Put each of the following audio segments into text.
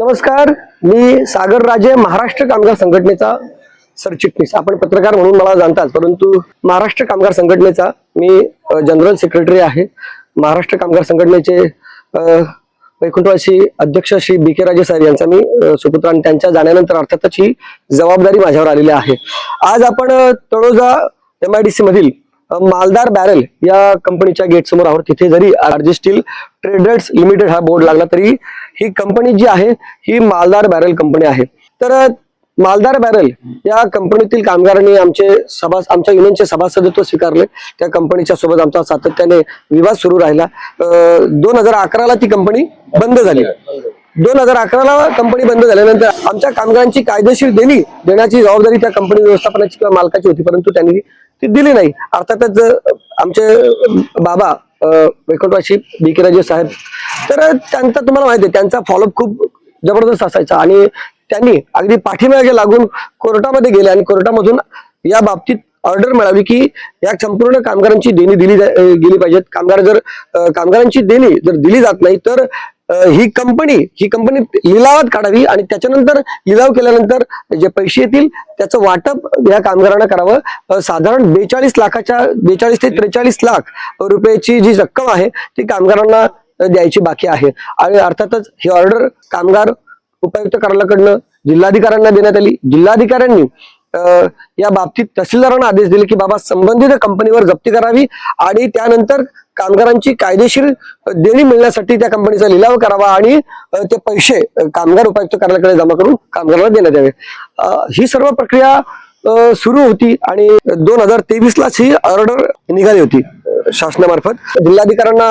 नमस्कार मी सागर राजे महाराष्ट्र कामगार संघटनेचा सरचिटणीस. आपण पत्रकार म्हणून मला जाणतात परंतु महाराष्ट्र कामगार संघटनेचा मी जनरल सेक्रेटरी आहे. महाराष्ट्र कामगार संघटनेचे वैकुंठवासी अध्यक्ष श्री बी के राजे साहेब यांचा मी सुपुत्र आणि त्यांच्या जाण्यानंतर अर्थातच ही जबाबदारी माझ्यावर आलेली आहे. आज आपण Taloja M I D C मधील मालदार बॅरल या कंपनीच्या गेट समोर आहोत. तिथे जरी आरजी स्टील ट्रेडर्स लिमिटेड हा बोर्ड लागला तरी ही कंपनी जी आहे ही मालदार बॅरल कंपनी आहे. तर मालदार बॅरल या कंपनीतील कामगारांनी आमचे सभा आमच्या युनियनचे सभासदत्व स्वीकारले. त्या कंपनीच्या सोबत आमचा सातत्याने विवाद सुरू राहिला. दोन हजार अकराला ती कंपनी बंद झाली. दोन हजार अकराला कंपनी बंद झाल्यानंतर आमच्या कामगारांची कायदेशीर देणी देण्याची जबाबदारी त्या कंपनी व्यवस्थापनाची किंवा मालकाची होती परंतु त्यांनी ती दिली नाही. अर्थातच आमचे बाबा अ, वैकुंठवासी बी के राजे साहेब. तर त्यांचा तुम्हाला माहिती आहे त्यांचा फॉलोअप खूप जबरदस्त असायचा आणि त्यांनी अगदी पाठीमागे लागून कोर्टामध्ये गेले आणि कोर्टामधून या बाबतीत ऑर्डर मिळावी की या संपूर्ण कामगारांची देणी दिली गेली पाहिजेत. कामगार जर कामगारांची देणी जर दिली जात नाही तर ही कंपनी ही कंपनी लिलावात काढावी आणि त्याच्यानंतर लिलाव केल्यानंतर जे पैसे येतील त्याचं वाटप या कामगारांना करावं. साधारण बेचाळीस लाखाच्या बेचाळीस ते त्रेचाळीस लाख रुपयाची जी रक्कम आहे ती कामगारांना द्यायची बाकी आहे. आणि अर्थातच ही ऑर्डर कामगार उपायुक्त कार्यालयाकडनं जिल्हाधिकाऱ्यांना देण्यात आली. जिल्हाधिकाऱ्यांनी या बाबतीत तहसीलदारांना आदेश दिले की बाबा संबंधित कंपनीवर जप्ती करावी आणि त्यानंतर कामगारांची कायदेशीर देणी मिळण्यासाठी त्या कंपनीचा लिलाव करावा आणि ते पैसे कामगार उपायुक्त कार्यालयाकडे जमा करून कामगारांना देण्यात यावे. ही सर्व प्रक्रिया सुरू होती आणि दोन हजार तेवीस लाच ही ऑर्डर निघाली होती शासनामार्फत. जिल्हाधिकाऱ्यांना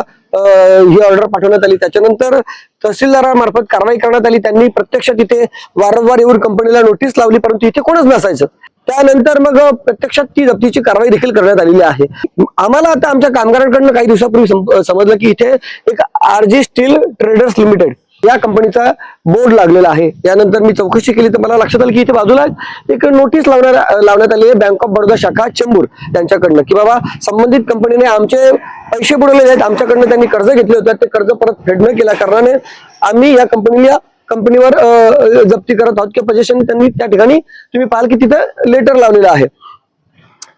ही ऑर्डर पाठवण्यात आली. त्याच्यानंतर तहसीलदारामार्फत कारवाई करण्यात आली. त्यांनी प्रत्यक्ष तिथे वारंवार येऊन कंपनीला नोटीस लावली परंतु इथे कोणच नसायचं. त्यानंतर मग प्रत्यक्षात ती जप्तीची कारवाई देखील करण्यात आलेली आहे. आम्हाला आता आमच्या कामगारांकडनं काही दिवसापूर्वी समजलं की इथे एक आरजी स्टील ट्रेडर्स लिमिटेड या कंपनीचा बोर्ड लागलेला आहे. यानंतर मी चौकशी केली तर मला लक्षात आलं की इथे बाजूला एक नोटीस लावण्यात लावण्यात आली आहे बँक ऑफ बडोदा शाखा चेंबूर त्यांच्याकडनं की बाबा संबंधित कंपनीने आमचे पैसे बुडवलेले आहेत आमच्याकडनं त्यांनी कर्ज घेतले होते ते कर्ज परत फेड न केल्या कारणाने आम्ही या कंपनीला कंपनीवर जप्ती करत आहोत किंवा पजेशन त्यांनी त्या ठिकाणी तुम्ही पाहाल की तिथं लेटर लावलेलं आहे.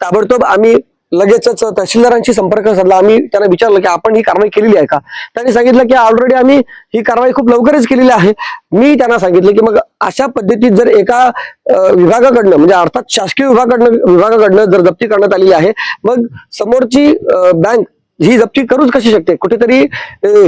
ताबडतोब आम्ही लगेचच तहसीलदारांशी संपर्क साधला. आम्ही त्यांना विचारलं की आपण ही कारवाई केलेली आहे का? त्यांनी सांगितलं की ऑलरेडी आम्ही ही कारवाई खूप लवकरच केलेली आहे. मी त्यांना सांगितलं की मग अशा पद्धतीत जर एका विभागाकडनं म्हणजे अर्थात शासकीय विभागाकडनं विभागाकडनं जर जप्ती करण्यात आलेली आहे मग समोरची बँक ही जप्ती करूच कशी शकते? कुठेतरी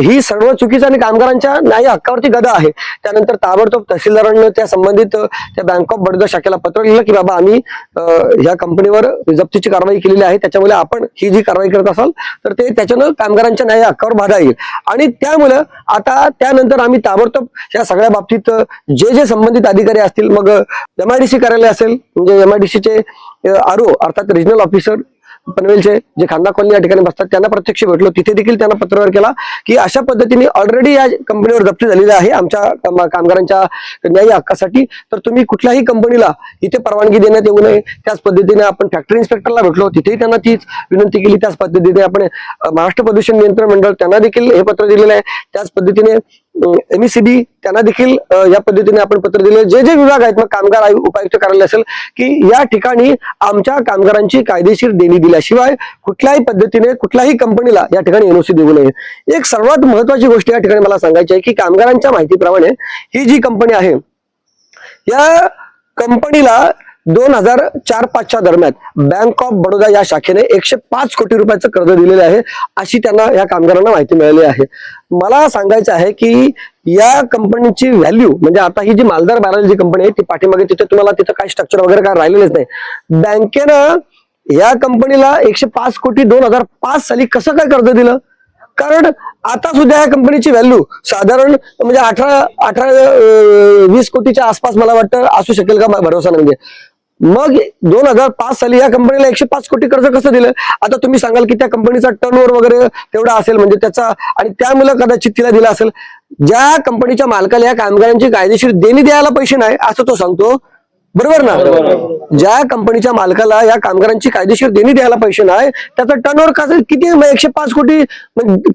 ही सर्व चुकीचं आणि कामगारांच्या न्याय हक्कावरती गदा आहे. त्यानंतर ताबडतोब तहसीलदारांना त्या संबंधित त्या बँक ऑफ बडोदा शाखेला पत्र लिहिलं की बाबा आम्ही या ह्या कंपनीवर जप्तीची कारवाई केलेली आहे. त्याच्यामुळे आपण ही जी कारवाई करत असाल तर ते त्याच्यानं कामगारांच्या न्याय हक्कावर बाधा येईल. आणि त्यामुळं आता त्यानंतर आम्ही ताबडतोब या सगळ्या बाबतीत जे जे संबंधित अधिकारी असतील मग एमआयडीसी कार्यालय असेल म्हणजे एमआयडीसीचे आर ओ अर्थात रिजनल ऑफिसर पनवेलचे जे खांदा कॉलनी या ठिकाणी बसतात त्यांना प्रत्यक्ष भेटलो. तिथे देखील त्यांना पत्रव्यवहार केला की अशा पद्धतीने ऑलरेडी या कंपनीवर जप्ती झालेली आहे. आमच्या कामगारांच्या न्यायी हक्कासाठी. तर तुम्ही कुठल्याही कंपनीला इथे परवानगी देण्यात येऊ नये. त्याच पद्धतीने आपण फॅक्टरी इन्स्पेक्टरला भेटलो. तिथेही त्यांना तीच विनंती केली. त्याच पद्धतीने आपण महाराष्ट्र प्रदूषण नियंत्रण मंडळ त्यांना देखील हे पत्र दिलेलं आहे. त्याच पद्धतीने एमईसीबी त्यांना देखील या पद्धतीने आपण पत्र दिले. जे जे विभाग आहेत मग कामगार आयु- उपायुक्त कार्यालय असेल की या ठिकाणी आमच्या कामगारांची कायदेशीर देणी दिल्याशिवाय कुठल्याही पद्धतीने कुठल्याही कंपनीला या ठिकाणी एनओसी देऊ नये. एक सर्वात महत्वाची गोष्ट या ठिकाणी मला सांगायची आहे की कामगारांच्या माहितीप्रमाणे ही जी कंपनी आहे या कंपनीला दोन हजार चार पाचच्या दरम्यान बँक ऑफ बडोदा या शाखेने एकशे पाच कोटी रुपयाचं कर्ज दिलेलं आहे अशी त्यांना या कामगारांना माहिती मिळाली आहे. मला सांगायचं आहे की या कंपनीची व्हॅल्यू म्हणजे आता ही जी मालदार बॅरल जी कंपनी आहे ती पाठीमागे तिथे तुम्हाला तिथं काही स्ट्रक्चर वगैरे काय राहिलेलंच नाही. बँकेनं या कंपनीला एकशे पाच कोटी दोन हजार पाच साली कसं काय कर्ज दिलं? कारण आता सुद्धा या कंपनीची व्हॅल्यू साधारण म्हणजे अठरा अठरा वीस कोटीच्या आसपास मला वाटतं असू शकेल का भरोसा म्हणजे मग दोन हजार पाच साली या कंपनीला एकशे पाच कोटी कर्ज कसं दिलं? आता तुम्ही सांगाल की त्या कंपनीचा टर्नओव्हर वगैरे तेवढा असेल म्हणजे त्याचा आणि त्यामुळे कदाचित तिला दिला असेल. ज्या कंपनीच्या मालकाला या कामगारांची कायदेशीर देणी द्यायला पैसे नाही असं तो सांगतो. बरोबर ना? ज्या कंपनीच्या मालकाला या कामगारांची कायदेशीर देणी द्यायला पैसे नाही त्याचा टर्नओव्हर कसं किती एकशे पाच कोटी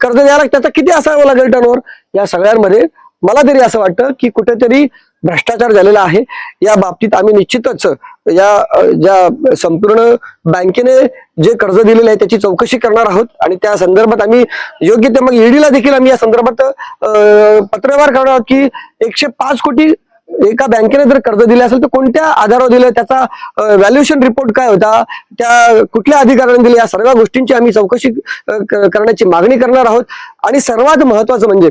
कर्ज द्यायला त्याचा किती असावं लागेल टर्नओव्हर या सगळ्यांमध्ये मला तरी असं वाटतं की कुठेतरी भ्रष्टाचार झालेला आहे. या बाबतीत आम्ही निश्चितच या ज्या संपूर्ण बँकेने जे कर्ज दिलेलं आहे त्याची चौकशी करणार आहोत. आणि त्या संदर्भात आम्ही योग्य ते मग ईडीला देखील आम्ही या संदर्भात पत्रव्यवहार करणार आहोत की एकशे पाच कोटी एका बँकेने जर कर्ज दिले असेल तर कोणत्या आधारावर दिलं त्याचा व्हॅल्युएशन रिपोर्ट काय होता त्या कुठल्या अधिकाऱ्याने दिले या सर्व गोष्टींची आम्ही चौकशी करण्याची मागणी करणार आहोत. आणि सर्वात महत्वाचं म्हणजे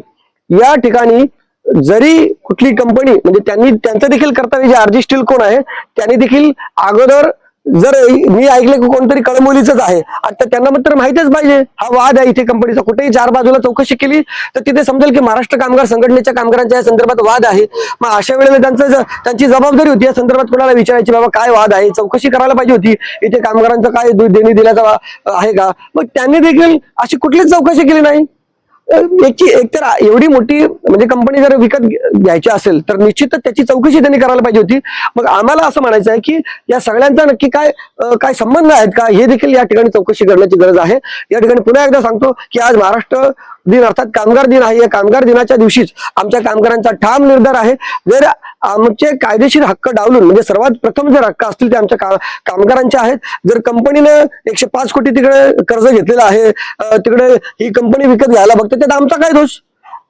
या ठिकाणी जरी कुठली कंपनी म्हणजे त्यांनी त्यांचं देखील कर्तव्य जे आरजी स्टील कोण आहे त्यांनी देखील अगोदर जर मी ऐकलं की कोणतरी कळमोलीच आहे आता त्यांना मात्र माहितीच पाहिजे. हा वाद आहे इथे कंपनीचा कुठेही चार बाजूला चौकशी केली तर तिथे समजेल की महाराष्ट्र कामगार संघटनेच्या कामगारांच्या या संदर्भात वाद आहे. मग अशा वेळेला त्यांचं त्यांची जबाबदारी होती. या संदर्भात कोणाला विचारायची बाबा काय वाद आहे? चौकशी करायला पाहिजे होती. इथे कामगारांचं काय देणी दिल्याचा आहे का? मग त्यांनी देखील अशी कुठलीच चौकशी केली नाही. याची एकतर एवढी मोठी म्हणजे कंपनी जर विकत घ्यायची असेल तर निश्चितच त्याची चौकशी त्यांनी करायला पाहिजे होती. मग आम्हाला असं म्हणायचं आहे की या सगळ्यांचा नक्की काय काय संबंध आहेत का? हे देखील या ठिकाणी चौकशी करण्याची गरज आहे. या ठिकाणी पुन्हा एकदा सांगतो की आज महाराष्ट्र दिन अर्थात कामगार दिन आहे. या कामगार दिनाच्या दिवशीच आमच्या कामगारांचा ठाम निर्धार आहे. जर आमचे कायदेशीर हक्क डावलून म्हणजे सर्वात प्रथम जर हक्क असतील ते आमच्या का- कामगारांचे आहेत. जर कंपनीनं एकशे पाच कोटी तिकडे कर्ज घेतलेलं आहे तिकडे ही कंपनी विकत घ्यायला बघते त्यात आमचा काय दोष?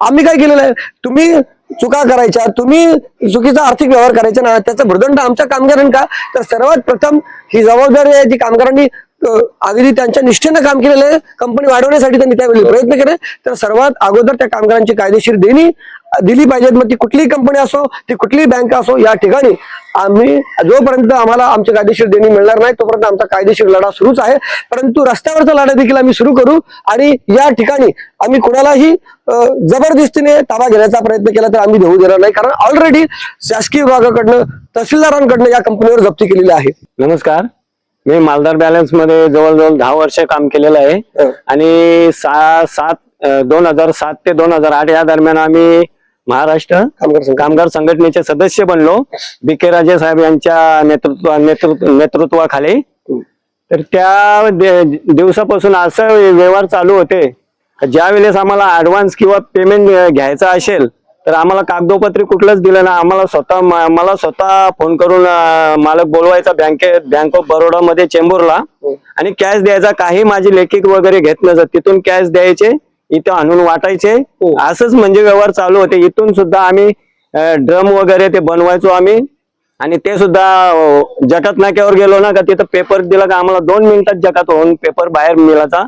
आम्ही काय केलेलं आहे? तुम्ही चुका करायच्या तुम्ही चुकीचा आर्थिक व्यवहार करायचा ना त्याचा भृदंड आमच्या कामगारांनी का? तर सर्वात प्रथम ही जबाबदारी आहे जी कामगारांनी अगदी त्यांच्या निष्ठेनं काम केलेलं आहे. कंपनी वाढवण्यासाठी त्यांनी त्यावेळी प्रयत्न केले. तर सर्वात अगोदर त्या कामगारांची कायदेशीर देणी दिली पाहिजेत. मग ती कुठलीही कंपनी असो ती कुठलीही बँक असो या ठिकाणी आम्ही जोपर्यंत आम्हाला आमची कायदेशीर देणी मिळणार नाही तोपर्यंत आमचा कायदेशीर लढा सुरूच आहे. परंतु रस्त्यावरचा लढा देखील आम्ही सुरू करू आणि या ठिकाणी आम्ही कुणालाही जबरदस्तीने ताबा घेण्याचा प्रयत्न केला तर आम्ही देऊ देणार नाही. कारण ऑलरेडी शासकीय विभागाकडनं तहसीलदारांकडनं या कंपनीवर जप्ती केलेली आहे. नमस्कार. मी मालदार बॅलन्समध्ये जवळजवळ दहा वर्ष काम केलेलं आहे. आणि सात दोन हजार सात ते दोन हजार आठ या दरम्यान आम्ही महाराष्ट्र कामगार संघ कामगार संघटनेचे सदस्य बनलो. बी के राजे साहेब यांच्या नेतृत्व नेतृत्व नेतृत्वाखाली. तर त्या दिवसापासून असं व्यवहार चालू होते. ज्या वेळेस आम्हाला ऍडव्हान्स किंवा पेमेंट घ्यायचं असेल तर आम्हाला कागदोपत्री कुठलंच दिलं ना आम्हाला स्वतः मला स्वतः फोन करून मालक बोलवायचा बँकेत बँक ऑफ बरोडा मध्ये चेंबूरला आणि कॅश द्यायचा. काही माझी लेखिक वगैरे घेत नसत तिथून कॅश द्यायचे इथं आणून वाटायचे. असंच म्हणजे व्यवहार चालू होते. इथून सुद्धा आम्ही ड्रम वगैरे ते बनवायचो आम्ही. आणि ते सुद्धा अं, जकात नाक्यावर गेलो ना का तिथं पेपर दिला का आम्हाला दोन मिनिटात जकात होऊन पेपर बाहेर मिळाचा आ-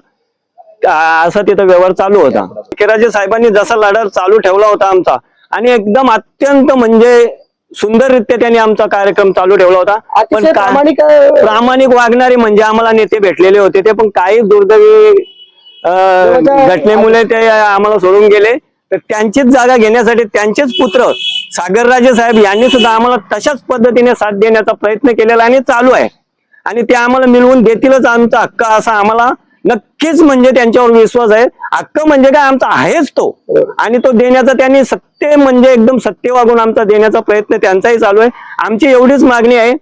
असा तिथं व्यवहार चालू होता. केराजे साहेबांनी जसा लढा चालू ठेवला होता आमचा आणि एकदम अत्यंत म्हणजे सुंदररित्या त्यांनी आमचा कार्यक्रम चालू ठेवला होता. पण प्रामाणिक प्रामाणिक वागणारे म्हणजे आम्हाला नेते भेटलेले होते. ते पण काही दुर्दैवी घटनेमुळे ते आम्हाला सोडून गेले. तर त्यांचीच जागा घेण्यासाठी त्यांचेच पुत्र सागरराजे साहेब यांनी सुद्धा आम्हाला तशाच पद्धतीने साथ देण्याचा प्रयत्न केलेला आणि चालू आहे. आणि ते आम्हाला मिळवून देतीलच आमचा हक्क असा आम्हाला नक्कीच म्हणजे त्यांच्यावर विश्वास आहे. हक्क म्हणजे काय? आमचा आहेच तो. आणि तो देण्याचा त्यांनी सत्य म्हणजे एकदम सत्य वागून आमचा देण्याचा प्रयत्न त्यांचाही चालू आहे. आमची एवढीच मागणी आहे.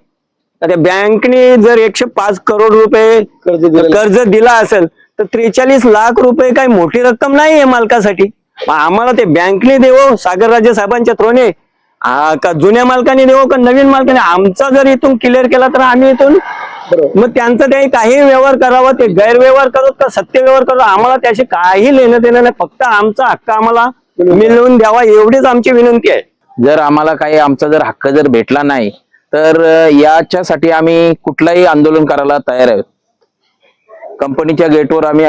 त्या बँकने जर एकशे पाच करोड रुपये कर्ज दिला असेल तर त्रेचाळीस लाख रुपये काही मोठी रक्कम नाही आहे मालकासाठी. आम्हाला ते बँकने देवो सागरराजे साहेबांच्या थ्रोने. का जुन्या मालकाने देवो का नवीन मालकाने? आमचा जर इथून क्लिअर केला तर आम्ही इथून मग त्यांचं ते काही व्यवहार करावं ते गैरव्यवहार करत का सत्य व्यवहार करत आम्हाला त्याशी काही लेणं देणं नाही. फक्त आमचा हक्क आम्हाला मिळवून द्यावा एवढीच आमची विनंती आहे. जर आम्हाला काही आमचा जर हक्क जर भेटला नाही तर याच्यासाठी आम्ही कुठलाही आंदोलन करायला तयार आहोत. कंपनीच्या गेटवर आम्ही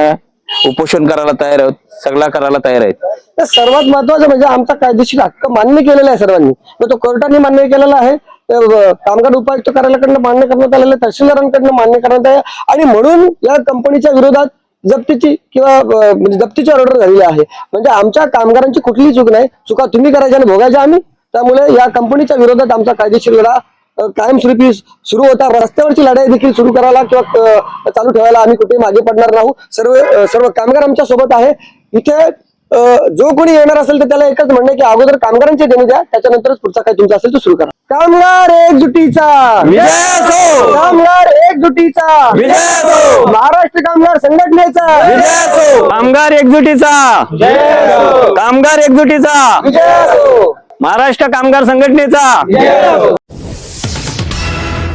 उपोषण करायला तयार आहोत सगळा करायला तयार आहेत. तर सर्वात महत्वाचं म्हणजे आमचा कायदेशीर हक्क मान्य केलेला आहे सर्वांनी. मग तो कोर्टाने मान्य केलेला आहे कामगार उपायुक्त कार्यालयाकडनं मान्य करण्यात आलेलं आहे तहसीलदारांकडनं मान्य करण्यात आहे. आणि म्हणून या कंपनीच्या विरोधात जप्तीची किंवा म्हणजे जप्तीची ऑर्डर झालेली आहे. म्हणजे आमच्या कामगारांची कुठलीही चूक नाही. चुका तुम्ही करायच्या आणि भोगायच्या आम्ही. त्यामुळे या कंपनीच्या विरोधात आमचा कायदेशीर लढा कायमस्वरूपी सुरू होता. रस्त्यावरची लढाई देखील सुरू करायला किंवा चालू ठेवायला आम्ही कुठेही मागे पडणार नाही सर्व सर्व कामगार आमच्यासोबत आहे. इथे जो कोणी येणार असेल तर त्याला एकच म्हणणं आहे की अगोदर कामगारांची देणी द्या. त्याच्यानंतरच पुढचा काय तुमचा असेल तो सुरू करा. कामगार एकजुटीचा. विजय असो! कामगार एकजुटीचा. विजय असो! महाराष्ट्र कामगार संघटनेचा. कामगार एकजुटीचा. कामगार एकजुटीचा. विजय असो. महाराष्ट्र कामगार संघटनेचा.